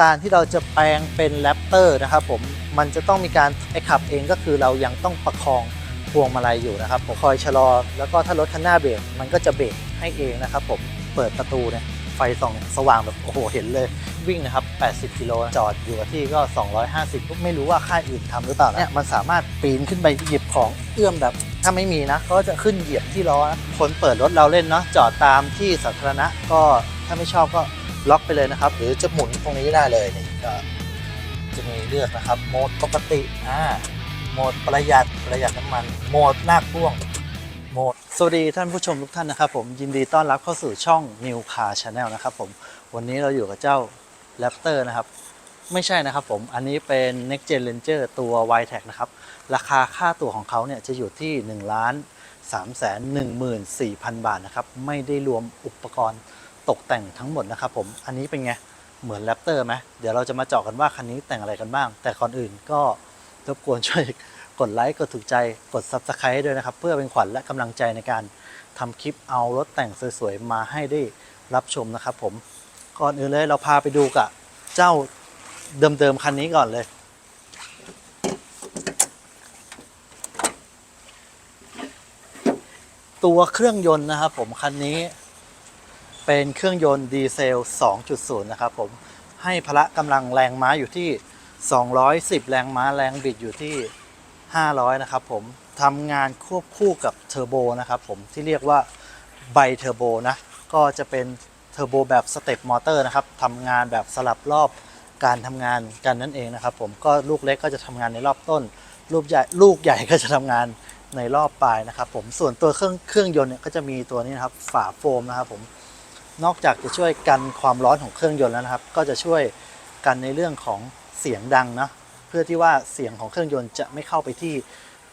การที่เราจะแปลงเป็นแรปเตอร์นะครับผมมันจะต้องมีการไอขับเองก็คือเรายังต้องประคองพวงมาลัยอยู่นะครับผมคอยชะลอ แล้วก็ถ้ารถคันหน้าเบรกมันก็จะเบรกให้เองนะครับผมเปิดประตูเนี่ย ฟส่องสว่างแบบโอ้โหเห็นเลย วิ่งนะครับ 80 กิโลจอดอยู่กับที่ก็ 250ไม่รู้ว่าค่ายอื่นทำหรือเปล่านะเนี่ยมันสามารถปีนขึ้นไปหยิบของเอื้อมแบบถ้าไม่มีนะก็จะขึ้นเหยียบที่ล้อนะคนเปิดรถเราเล่นเนาะจอดตามที่สาธารณะก็ถ้าไม่ชอบก็ล็อกไปเลยนะครับ หรือจะหมุนตรงนี้ได้เลยนี่ก็จะมีเลือกนะครับโหมดปกติอ่าโหมดประหยัดประหยัดน้ำมันโหมดลากพ่วง โหมด สวัสดีท่านผู้ชมทุกท่านนะครับผมยินดีต้อนรับเข้าสู่ช่อง New Car Channel นะครับผมวันนี้เราอยู่กับเจ้า Raptor นะครับ ไม่ใช่นะครับผมอันนี้เป็น Next Gen Ranger ตัว y t e c นะครับ ราคาค่าตัวของเขาเนี่ยจะอยู่ที่ 1 ล้าน3แสน14,000 บาทนะครับ ไม่ได้รวมอุปกรณ์ตกแต่งทั้งหมดนะครับผมอันนี้เป็นไงเหมือน Raptor ไหมเดี๋ยวเราจะมาเจาะกันว่าคันนี้แต่งอะไรกันบ้าง แต่ก่อนอื่นก็รบกวนช่วย กดไลค์กดถูกใจกด Subscribe ให้ด้วยนะครับ เพื่อเป็นขวัญและกำลังใจในการทำคลิปเอารถแต่งสวยๆ มาให้ได้รับชมนะครับผมก่อนอื่นเลยเราพาไปดูกับเจ้าเดิมๆคันนี้ก่อนเลย ตัวเครื่องยนต์นะครับผมคันนี้เป็นเครื่องยนต์ดีเซล 2.0 นะครับผมให้พละกำลังแรงม้าอยู่ที่ 210 แรงม้าแรงบิดอยู่ที่ 500 นะครับผมทำงานควบคู่กับเทอร์โบนะครับผมที่เรียกว่าไบเทอร์โบนะก็จะเป็นเทอร์โบแบบสเต็ปมอเตอร์นะครับทำงานแบบสลับรอบการทำงานกันนั่นเองนะครับผมก็ลูกเล็กก็จะทำงานในรอบต้น ลูกใหญ่ลูกใหญ่ก็จะทำงานในรอบปลายนะครับผมส่วนตัวเครื่องเครื่องยนต์เนี่ยก็จะมีตัวนี้นะครับฝาโฟมนะครับผมนอกจากจะช่วยกันความร้อนของเครื่องยนต์แล้วนะครับ ก็จะช่วยกันในเรื่องของเสียงดังนะ เพื่อที่ว่าเสียงของเครื่องยนต์จะไม่เข้าไปที่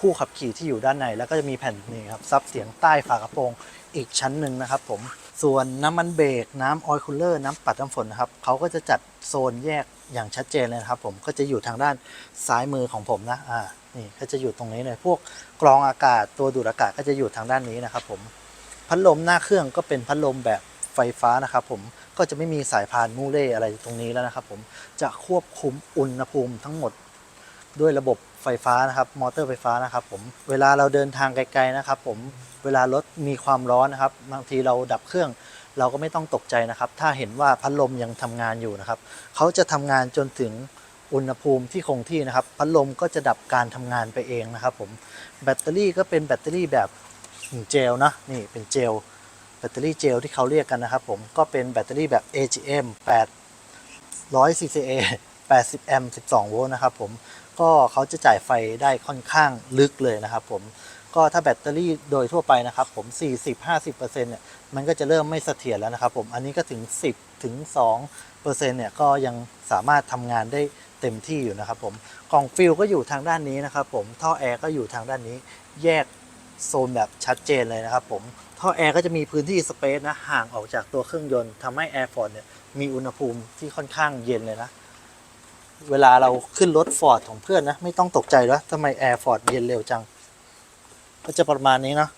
ผู้ขับขี่ที่อยู่ด้านใน แล้วก็จะมีแผ่นนี่ครับซับเสียงใต้ฝากระโปรงอีกชั้นหนึ่งนะครับผมส่วนน้ำมันเบรกน้ำออยล์คูลเลอร์น้ำปัดน้ำฝนนะครับเขาก็จะจัดโซนแยกอย่างชัดเจนเลยนะครับผมก็จะอยู่ทางด้านซ้ายมือของผมนะอ่านี่ก็จะอยู่ตรงนี้เลยพวกกรองอากาศตัวดูดอากาศก็จะอยู่ทางด้านนี้นะครับผมพัดลมหน้าเครื่องก็เป็นพัดลมแบบไฟฟ้านะครับผมก็จะไม่มีสายพานมูเล่อะไรตรงนี้แล้วนะครับผมจะควบคุมอุณหภูมิทั้งหมด ด้วยระบบไฟฟ้านะครับมอเตอร์ไฟฟ้านะครับผมเวลาเราเดินทางไกลๆนะครับผมเวลารถมีความร้อนนะครับบางทีเราดับเครื่อง เราก็ไม่ต้องตกใจนะครับ ถ้าเห็นว่าพัดลมยังทำงานอยู่นะครับเขาจะทำงานจนถึงอุณหภูมิที่คงที่นะครับพัดลมก็จะดับการทำงานไปเองนะครับผมแบตเตอรี่ก็เป็นแบตเตอรี่แบบเจลนะนี่เป็นเจลแบตเตอรี่เจลที่เขาเรียกกันนะครับผมก็เป็นแบตเตอรี่แบบ AGM 800 CCA 80 แอมป์ 12 โวลต์นะครับผม ก็เขาจะจ่ายไฟได้ค่อนข้างลึกเลยนะครับผมก็ถ้าแบตเตอรี่โดยทั่วไปนะครับผม 40-50%เนี่ยมันก็จะเริ่มไม่เสถียรแล้วนะครับผมอันนี้ก็ถึง 10ถึง2%เนี่ยก็ยังสามารถทำงานได้เต็มที่อยู่นะครับผมกล่องฟิลก็อยู่ทางด้านนี้นะครับผมท่อแอร์ก็อยู่ทางด้านนี้แยกโซนแบบชัดเจนเลยนะครับผมท่อแอร์ก็จะมีพื้นที่สเปซนะห่างออกจากตัวเครื่องยนต์ทำให้แอร์ฟอร์ดเนี่ยมีอุณหภูมิที่ค่อนข้างเย็นเลยนะ เวลาเราขึ้นรถฟอร์ดของเพื่อนนะ ไม่ต้องตกใจแล้วทำไมแอร์ฟอร์ดเย็นเร็วจัง ก็จะประมาณนี้เนาะ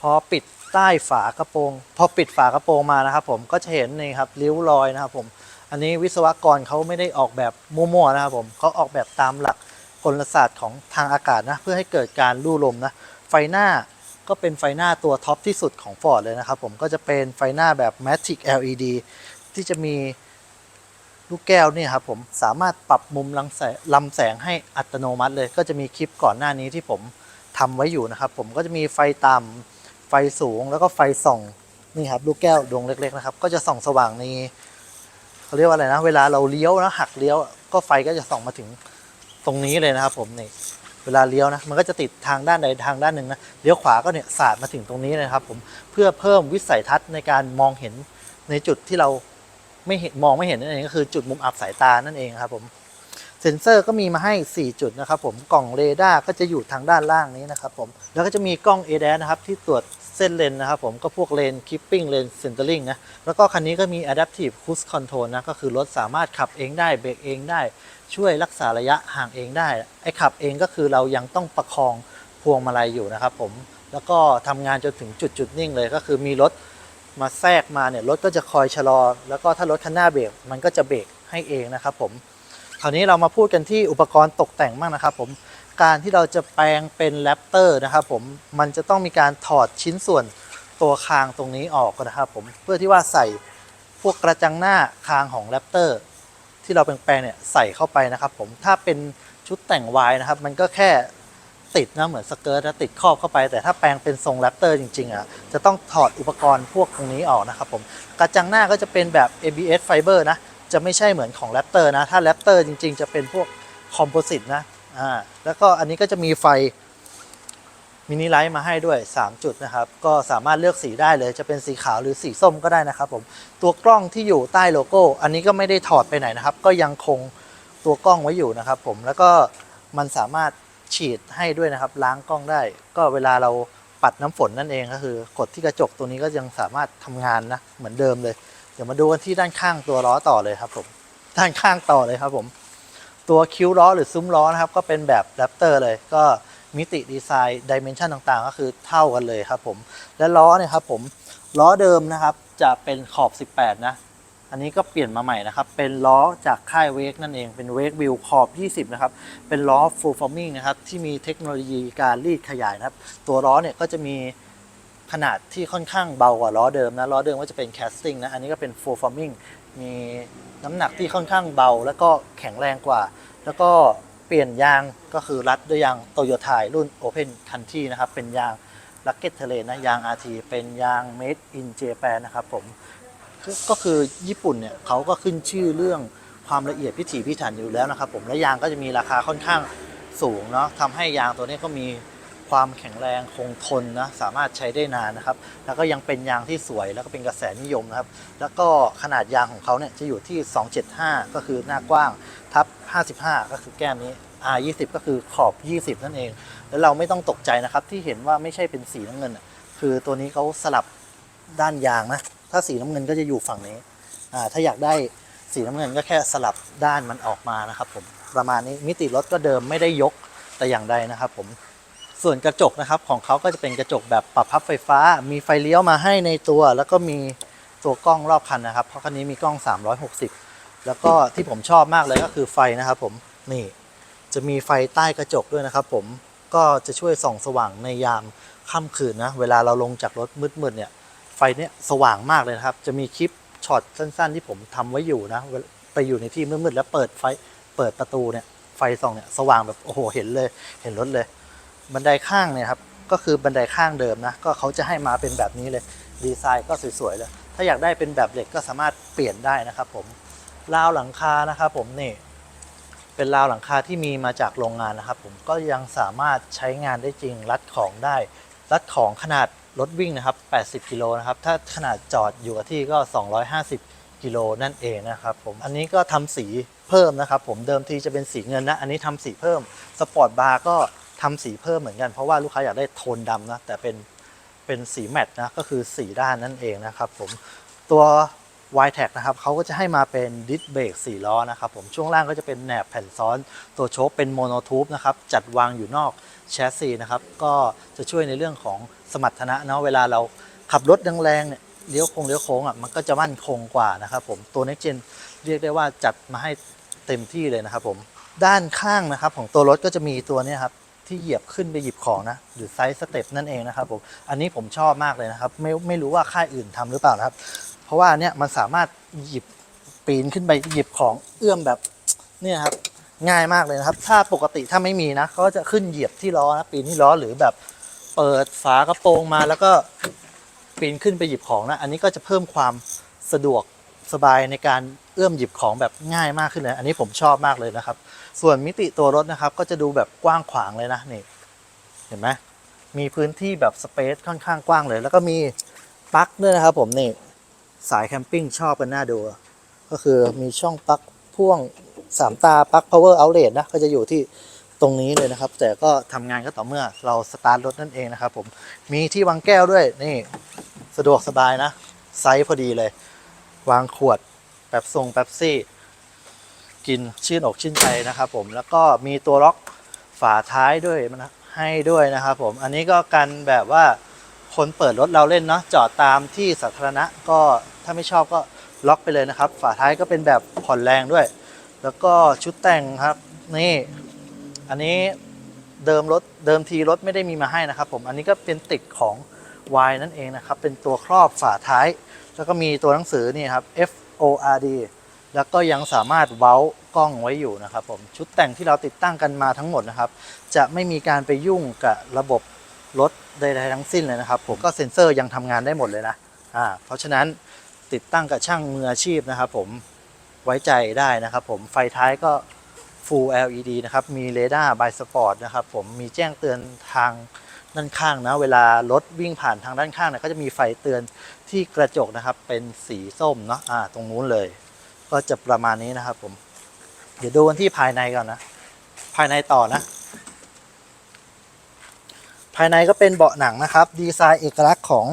พอปิดใต้ฝากระโปรง พอปิดฝากระโปรงมานะครับผมก็จะเห็นนี่ครับริ้วรอยนะครับผม อันนี้วิศวกรเขาไม่ได้ออกแบบมั่วๆนะครับผมเขาออกแบบตามหลักกลศาสตร์ของทางอากาศนะ เพื่อให้เกิดการลู่ลมนะ ไฟหน้าก็เป็นไฟหน้าตัวท็อปที่สุดของ Ford เลยนะครับผมก็จะเป็นไฟหน้าแบบ Matic LED ที่จะมี ลูกแก้วเนี่ยครับผมสามารถปรับมุมลำแสงลำแสงให้อัตโนมัติเลย ก็จะมีคลิปก่อนหน้านี้ที่ผมทำไว้อยู่นะครับ ผมก็จะมีไฟต่ำไฟสูงแล้วก็ไฟส่องนี่ครับลูกแก้วดวงเล็กๆนะครับ ก็จะส่องสว่างในเขาเรียกว่าอะไรนะ เวลาเราเลี้ยวนะหักเลี้ยว ก็ไฟก็จะส่องมาถึงตรงนี้เลยนะครับ ผมนี่เวลาเลี้ยวนะมันก็จะติดทางด้านใดทางด้านหนึ่งนะเลี้ยวขวาก็เนี่ยสาดมาถึงตรงนี้เลยนะครับ ผมเพื่อเพิ่มวิสัยทัศน์ในการมองเห็นในจุดที่เรา ไม่เห็นมองไม่เห็นนั่นเองก็คือจุดมุมอับสายตานั่นเองครับผมเซ็นเซอร์ก็มีมาให้ 4 จุดนะครับผมกล่องเรดาร์ก็จะอยู่ทางด้านล่างนี้นะครับผมแล้วก็จะมีกล้อง a d a s นะครับที่ตรวจเส้นเลนนะครับผมก็พวกเลนคิปปิ้งเลนเซนเตอร์ลิงนะแล้วก็คันนี้ก็มี Adaptive Cruise Control นะก็คือรถสามารถขับเองได้เบรกเองได้ ช่วยรักษาระยะห่างเองได้ไอ้ขับเองก็คือเรายังต้องประคองพวงมาลัยอยู่นะครับผมแล้วก็ทำงานจนถึงจุดจุดนิ่งเลยก็คือมีรถ มาแทรกมาเนี่ยรถก็จะคอยชะลอ แล้วก็ถ้ารถคันหน้าเบรกมันก็จะเบรกให้เองนะครับผมคราวนี้เรามาพูดกันที่อุปกรณ์ตกแต่งบ้างนะครับผมการที่เราจะแปลงเป็นแรปเตอร์นะครับผมมันจะต้องมีการถอดชิ้นส่วนตัวคางตรงนี้ออกนะครับผมเพื่อที่ว่าใส่พวกกระจังหน้าคางของแรปเตอร์ที่เราแปลงๆเนี่ยใส่เข้าไปนะครับผมถ้าเป็นชุดแต่งวายนะครับ มันก็แค่ ติดนะเหมือนสเกิร์ตแล้วติดครอบเข้าไป แต่ถ้าแปลงเป็นทรงแรปเตอร์จริงๆอะจะต้องถอดอุปกรณ์พวกตรงนี้ออกนะครับผมกระจังหน้าก็จะเป็นแบบ ABS Fiber นะจะไม่ใช่เหมือนของแรปเตอร์นะถ้าแรปเตอร์จริงๆ จะเป็นพวกคอมโพสิตนะอ่าแล้วก็อันนี้ก็จะมีไฟมินิไลท์มาให้ด้วย 3 จุดนะครับ ก็สามารถเลือกสีได้เลย จะเป็นสีขาวหรือสีส้มก็ได้นะครับผมตัวกล้องที่อยู่ใต้โลโก้ อันนี้ก็ไม่ได้ถอดไปไหนนะครับ ก็ยังคงตัวกล้องไว้อยู่นะครับผมแล้วก็มันสามารถ ฉีดให้ด้วยนะครับ ล้างกล้องได้ ก็เวลาเราปัดน้ำฝนนั่นเองก็คือ กดที่กระจกตัวนี้ก็ยังสามารถทำงานนะ เหมือนเดิมเลย เดี๋ยวมาดูกันที่ด้านข้างตัวล้อต่อเลยครับผม ด้านข้างต่อเลยครับผม ตัวคิ้วล้อหรือซุ้มล้อนะครับ ก็เป็นแบบแรปเตอร์เลย ก็มิติดีไซน์ดิเมนชันต่างๆ ก็คือเท่ากันเลยครับผม และล้อเนี่ยครับผม ล้อเดิมนะครับจะเป็นขอบ 18 นะ อันนี้ก็เปลี่ยนมาใหม่นะครับ เป็นล้อจากค่ายเวกนั่นเอง เป็นเวกวิวขอบ 20 นะครับ เป็นล้อ full forming นะครับ ที่มีเทคโนโลยีการรีดขยายนะครับ ตัวล้อเนี่ยก็จะมีขนาดที่ค่อนข้างเบากว่าล้อเดิมนะ ล้อเดิมก็จะเป็น casting นะ อันนี้ก็เป็น full forming มีน้ำหนักที่ค่อนข้างเบา แล้วก็แข็งแรงกว่า แล้วก็เปลี่ยนยางก็คือรัดด้วยยางโตโยต้ารุ่น Open Country นะครับ เป็นยาง Rugged Terrain นะ ยาง RT เป็นยาง Made in Japan นะครับผม ก็คือญี่ปุ่นเนี่ยเขาก็ขึ้นชื่อเรื่องความละเอียดพิถีพิถันอยู่แล้วนะครับผมและยางก็จะมีราคาค่อนข้างสูงเนาะทำให้ยางตัวนี้ก็มีความแข็งแรงคงทนนะสามารถใช้ได้นานนะครับ แล้วก็ยังเป็นยางที่สวยแล้วก็เป็นกระแสนิยมนะครับ แล้วก็ขนาดยางของเขาเนี่ยจะอยู่ที่ 275 ก็คือหน้ากว้างทับ 55 ก็คือแก้มนี้ R 20 ก็คือขอบ 20 นั่นเอง แล้วเราไม่ต้องตกใจนะครับที่เห็นว่าไม่ใช่เป็นสีน้ำเงิน คือตัวนี้เขาสลับด้านยางนะ ถ้าสีน้ำเงินก็จะอยู่ฝั่งนี้อ่าถ้าอยากได้สีน้ำเงินก็แค่สลับด้านมันออกมานะครับผมประมาณนี้มิติรถก็เดิมไม่ได้ยกแต่อย่างใดนะครับผมส่วนกระจกนะครับของเขาก็จะเป็นกระจกแบบปรับพับไฟฟ้า มีไฟเลี้ยวมาให้ในตัว แล้วก็มีตัวกล้องรอบคันนะครับ เพราะคันนี้มีกล้อง 360 แล้วก็ที่ผมชอบมากเลยก็คือไฟนะครับผมนี่จะมีไฟใต้กระจกด้วยนะครับผมก็จะช่วยส่องสว่างในยามค่ำคืนนะ เวลาเราลงจากรถมืดๆเนี่ย ไฟเนี้ยสว่างมากเลยนะครับ จะมีคลิปช็อตสั้น ๆ ที่ผมทำไว้อยู่นะไปอยู่ในที่มืดๆแล้วเปิดไฟเปิดประตูเนี่ยไฟส่องเนี่ยสว่างแบบโอ้โหเห็นเลยเห็นรถเลย บันไดข้างเนี่ยครับก็คือบันไดข้างเดิมนะก็เขาจะให้มาเป็นแบบนี้เลยดีไซน์ก็สวยๆเลยถ้าอยากได้เป็นแบบเหล็กก็สามารถเปลี่ยนได้นะครับผมราวหลังคานะครับผมนี่เป็นราวหลังคาที่มีมาจากโรงงานนะครับ ผมก็ยังสามารถใช้งานได้จริงรัดของได้รัดของขนาด รถวิ่งนะครับ 80 กิโลนะครับ ถ้าขนาดจอดอยู่กับที่ก็ 250 กิโลนั่นเองนะครับผม อันนี้ก็ทำสีเพิ่มนะครับ ผม เดิมทีจะเป็นสีเงินนะ อันนี้ทำสีเพิ่ม สปอร์ตบาร์ก็ทำสีเพิ่มเหมือนกัน เพราะว่าลูกค้าอยากได้โทนดำนะ แต่เป็นเป็นสีแมตต์นะ ก็คือสีด้านนั่นเองนะครับผม ตัว y t a g นะครับเขาก็จะให้มาเป็นดิสเบรก4ล้อนะครับผมช่วงล่างก็จะเป็นแหนบแผ่นซ้อน ตัวโชคเป็นโมโนทูบนะครับจัดวางอยู่นอกแชสซีนะครับก็จะช่วยในเรื่องของสมรรถนะเนาะเวลาเราขับรถแรงๆเนี่ยเลี้ยวโค้งเลี้ยวโค้งอะมันก็จะมั่นคงกว่านะครับผมตัว Next Gen เรียกได้ว่าจัดมาให้เต็มที่เลยนะครับผมด้านข้างนะครับของตัวรถก็จะมีตัวนี้ครับที่เหยียบขึ้นไปหยิบของนะหรือไซส์สเต็ปนั่นเองนะครับผมอันนี้ผมชอบมากเลยนะครับไม่ไม่รู้ว่าค่ายอื่นทำหรือเปล่านะครับ เพราะว่าเนี่ยมันสามารถหยิบปีนขึ้นไปหยิบของเอื้อมแบบเนี่ยครับง่ายมากเลยนะครับ ถ้าปกติถ้าไม่มีนะเขาก็จะขึ้นเหยียบที่ล้อนะปีนที่ล้อหรือแบบเปิดฝากระโปรงมาแล้วก็ปีนขึ้นไปหยิบของนะอันนี้ก็จะเพิ่มความสะดวกสบายในการเอื้อมหยิบของแบบง่ายมากขึ้นเลย อันนี้ผมชอบมากเลยนะครับ ส่วนมิติตัวรถนะครับ ก็จะดูแบบกว้างขวางเลยนะนี่เห็นไหมมีพื้นที่แบบสเปซค่อนข้างกว้างเลย แล้วก็มีปลั๊กด้วยนะครับผมนี่ สายแคมปิ้งชอบกันน่าดู ก็คือมีช่องปลั๊กพ่วงสามตาปลั๊ก power outlet นะ ก็จะอยู่ที่ตรงนี้เลยนะครับ แต่ก็ทำงานก็ต่อเมื่อเราสตาร์ทรถนั่นเองนะครับผม มีที่วางแก้วด้วย นี่สะดวกสบายนะ ไซส์พอดีเลย วางขวดแบบทรงแป๊บซี่ กินชื่นอกชื่นใจนะครับผม แล้วก็มีตัวล็อกฝาท้ายด้วยนะให้ด้วยนะครับผม อันนี้ก็กันแบบว่า คนเปิดรถเราเล่นเนาะจอดตามที่สาธารณะก็ถ้าไม่ชอบก็ล็อกไปเลยนะครับ ฝาท้ายก็เป็นแบบผ่อนแรงด้วย แล้วก็ชุดแต่งครับนี่ อันนี้เดิมรถเดิมทีรถไม่ได้มีมาให้นะครับ ผมอันนี้ก็เป็นติดของ Y นั่นเองนะครับ เป็นตัวครอบฝาท้าย แล้วก็มีตัวหนังสือนี่ครับ F O R D แล้วก็ยังสามารถเว้ากล้องไว้อยู่นะครับผมชุดแต่งที่เราติดตั้งกันมาทั้งหมดนะครับ จะไม่มีการไปยุ่งกับระบบ รถใดๆทั้งสิ้นเลยนะครับ ผมก็เซ็นเซอร์ยังทำงานได้หมดเลยนะอ่าเพราะฉะนั้นติดตั้งกับช่างมืออาชีพนะครับผมไว้ใจได้นะครับผมไฟท้ายก็ Full LED นะครับ มีเรดาร์บายสปอร์ตนะครับผมมีแจ้งเตือนทางด้านข้างนะ เวลารถวิ่งผ่านทางด้านข้างเนี่ยก็จะมีไฟเตือนที่กระจกนะครับ เป็นสีส้มเนาะอ่าตรงนู้นเลย ก็จะประมาณนี้นะครับผม เดี๋ยวดูกันที่ภายในก่อนนะ ภายในต่อนะ ภายในก็เป็นเบาะหนังนะครับ ดีไซน์เอกลักษณ์ของ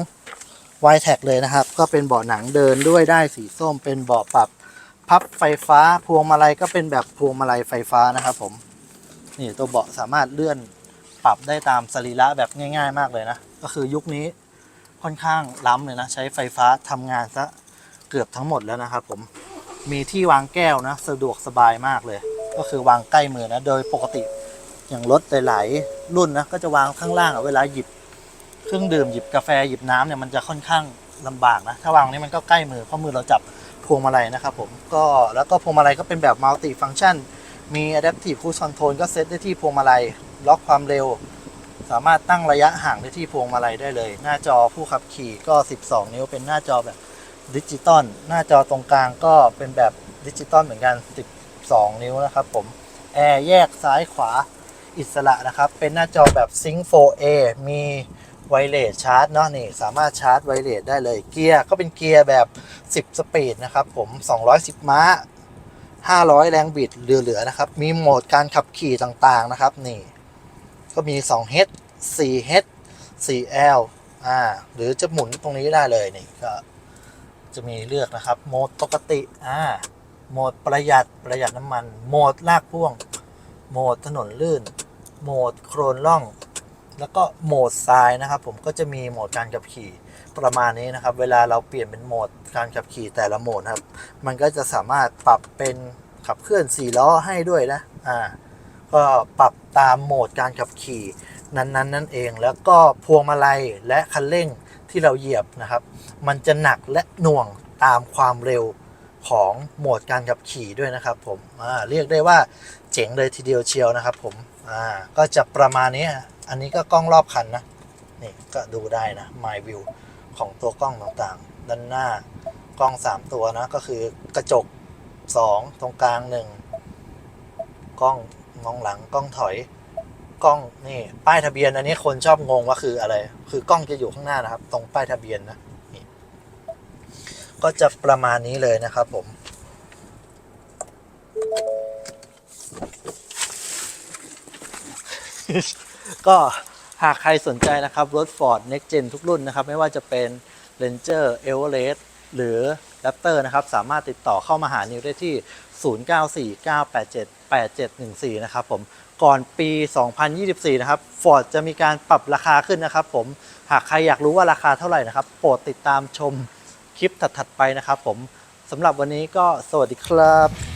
y t e c เลยนะครับ ก็เป็นเบาะหนังเดินด้วยได้สีส้ม เป็นเบาะปรับพับไฟฟ้าพวงมาลัยก็เป็นแบบพวงมาลัยไฟฟ้านะครับผม นี่ตัวเบาะสามารถเลื่อนปรับได้ตามสรีระแบบง่าย ๆ มากเลยนะ ก็คือยุคนี้ค่อนข้างล้ำเลยนะ ใช้ไฟฟ้าทำงานซะเกือบทั้งหมดแล้วนะครับผมมีที่วางแก้วนะ สะดวกสบายมากเลย ก็คือวางใกล้มือนะ โดยปกติ อย่างรถหลายๆรุ่นนะก็จะวางข้างล่างเวลาหยิบเครื่องดื่มหยิบกาแฟหยิบน้ำเนี่ยมันจะค่อนข้างลำบากนะ ถ้าวางนี้มันก็ใกล้มือเพราะมือเราจับพวงมาลัยนะครับผมก็แล้วก็พวงมาลัยก็เป็นแบบมัลติฟัง c t ชันมี Adaptive Cruise Control ก็เซตได้ที่พวงมาลัย ล็อกความเร็ว สามารถตั้งระยะห่างได้ที่พวงมาลัยได้เลย หน้าจอผู้ขับขี่ก็ 12 นิ้วเป็นหน้าจอแบบดิจิตอลหน้าจอตรงกลางก็เป็นแบบดิจิตอลเหมือนกัน 12 นิ้วนะครับผม แอร์แยกซ้ายขวา อิสระนะครับ เป็นหน้าจอแบบ Sync 4A มีไวเลสชาร์จเนาะนี่สามารถชาร์จไวเลสได้เลยเกียร์ก็เป็นเกียร์แบบ 10 สปีดนะครับผม 210 ม้า 500 แรงบิดเหลือๆนะครับ มีโหมดการขับขี่ต่างๆนะครับนี่ ก็มี 2H 4H 4L อ่าหรือจะหมุนตรงนี้ได้เลยนี่ก็จะมีเลือกนะครับโหมดปกติอ่าโหมดประหยัดประหยัดน้ำมันโหมดลากพ่วงโหมดถนนลื่น โหมดโครนล่อง แล้วก็โหมดทรายนะครับ ผมก็จะมีโหมดการขับขี่ประมาณนี้นะครับ เวลาเราเปลี่ยนเป็นโหมดการขับขี่แต่ละโหมดครับ มันก็จะสามารถปรับเป็นขับเคลื่อน4ล้อให้ด้วยนะอ่าก็ปรับตามโหมดการขับขี่นั้นๆนั่นเอง แล้วก็พวงมาลัยและคันเร่งที่เราเหยียบนะครับ มันจะหนักและหน่วงตามความเร็วของโหมดการขับขี่ด้วยนะครับผมเรียกได้ว่าเจ๋งเลยทีเดียวเชียวนะครับผม อ่าก็จะประมาณนี้อันนี้ก็กล้องรอบคันนะนี่ก็ดูได้นะ My View ของตัวกล้องต่างๆ ด้านหน้ากล้อง 3 ตัวนะ ก็คือกระจก 2 ตรงกลาง 1 กล้องมองหลังกล้องถอยกล้องนี่ป้ายทะเบียนอันนี้คนชอบงงว่าคืออะไร คือกล้องจะอยู่ข้างหน้านะครับ ตรงป้ายทะเบียนนะนี่ก็จะประมาณนี้เลยนะครับผม ก็หากใครสนใจนะครับรถ Ford Next Gen ทุกรุ่นนะครับ ไม่ว่าจะเป็น Ranger Everest หรือ Raptor นะครับ สามารถติดต่อเข้ามาหานิวได้ที่ 0949878714 นะครับผมก่อนปี 2024 นะครับ Ford จะมีการปรับราคาขึ้นนะครับผมหากใครอยากรู้ว่าราคาเท่าไหร่นะครับ โปรดติดตามชมคลิปถัดๆไปนะครับผมสำหรับวันนี้ก็สวัสดีครับ